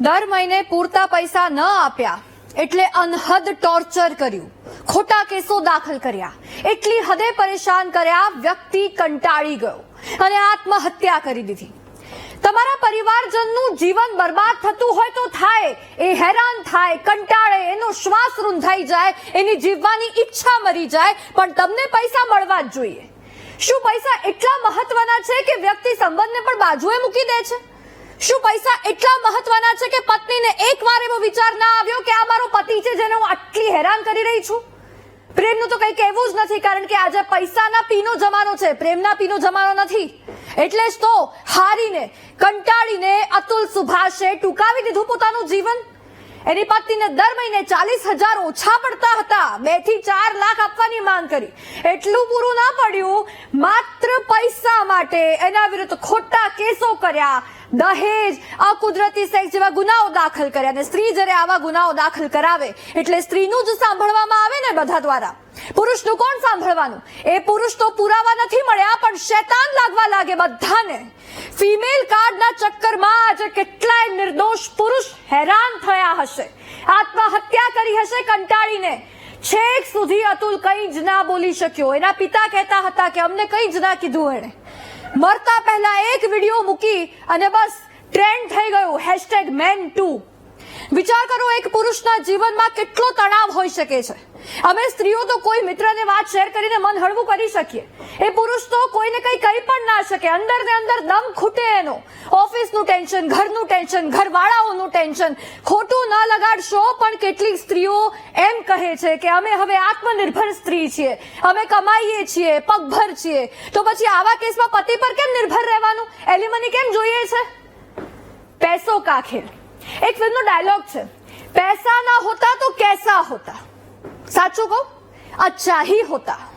દર મહિને પૂરતા પૈસા ન આપ્યા એટલે અનહદ ટોર્ચર કર્યું. ખોટા કેસો દાખલ કર્યા. એટલી હદે પરેશાન કર્યા વ્યક્તિ કંટાળી ગયો અને આત્મહત્યા કરી દીધી. તમારા પરિવારજનનું જીવન બરબાદ થતું હોય તો થાય, એ હેરાન થાય, કંટાળે, એનો શ્વાસ રૂંધાઈ જાય, એની જીવવાની ઈચ્છા મરી જાય, પણ તમને પૈસા મળવા જ જોઈએ. શું પૈસા એટલા મહત્વના છે કે વ્યક્તિ સંબંધને પણ બાજુએ મૂકી દે છે? શું પૈસા એટલા મહત્વના છે કે પત્નીને એકવાર એવો વિચાર ના આવ્યો કે આ મારો પતિ છે જેને હું આટલી હેરાન કરી રહી છું? પ્રેમનું તો કંઈ કહેવું જ નથી, કારણ કે આજે પૈસાના પીનો જમાનો છે, પ્રેમના પીનો જમાનો નથી. એટલે જ તો હારીને, કંટાળીને અતુલ સુભાષે ટૂંકાવી દીધું પોતાનું જીવન. એની પત્નીને દર મહિને ચાલીસ હજાર ઓછા પડતા હતા. બેથી ચાર લાખ આપવાની માંગ કરી. એટલું પૂરું ના પડ્યું, માત્ર પૈસા માટે એના વિરુદ્ધ ખોટા કેસો કર્યા. દહેજ અકુદરતી સેક્સ જેવા ગુનાઓ દાખલ કર્યા અને સ્ત્રી જ્યારે આવા ગુનાઓ દાખલ કરાવે એટલે સ્ત્રીનું જ સાંભળવામાં આવે ને બધા દ્વારા. પુરુષનું કોણ સાંભળવાનું? એ પુરુષ તો પુરાવા નથી મળ્યા, પણ શેતાન લાગવા લાગે બધાને. ફિમેલ કાર્ડના ચક્કરમાં આજે કેટલાય નિર્દોષ પુરુષ હેરાન થયા હશે. આત્મહત્યા કરી હશે કંટાળીને. છેક સુધી અતુલ કંઈ જ ના બોલી શક્યો. એના પિતા કહેતા હતા કે અમને કંઈ જ ના કીધું એણે. મરતા પહેલા એક વીડિયો મૂકી અને બસ ટ્રેન્ડ થઈ ગયું. હેશટેગ મેન ટુ વિચાર કરો, એક પુરુષના જીવનમાં કેટલો તણાવ હોઈ શકે છે. અમે સ્ત્રીઓ તો કોઈ મિત્રને વાત શેર કરીને મન હળવું કરી શકીએ. એ પુરુષ તો કોઈને કંઈ કહી પણ ના શકે. અંદર ને અંદર દમ ખૂટે એનો. ઓફિસનું ટેન્શન, ઘરનું ટેન્શન, ઘરવાળાઓનું ટેન્શન. ખોટું ન લગાડશો પણ કેટલીક સ્ત્રીઓ એમ કહે છે કે અમે હવે આત્મનિર્ભર સ્ત્રી છીએ. અમે કમાઈએ છીએ, પગભર છીએ. તો પછી આવા કેસમાં પતિ પર કેમ નિર્ભર રહેવાનું? એલિમની કેમ જોઈએ છે? પૈસો કા એક ફિલ્મનો ડાયલોગ છે. પૈસા ના હોતા તો કેસા હોતા. સાચું કહું? અચ્છા હી હોતા.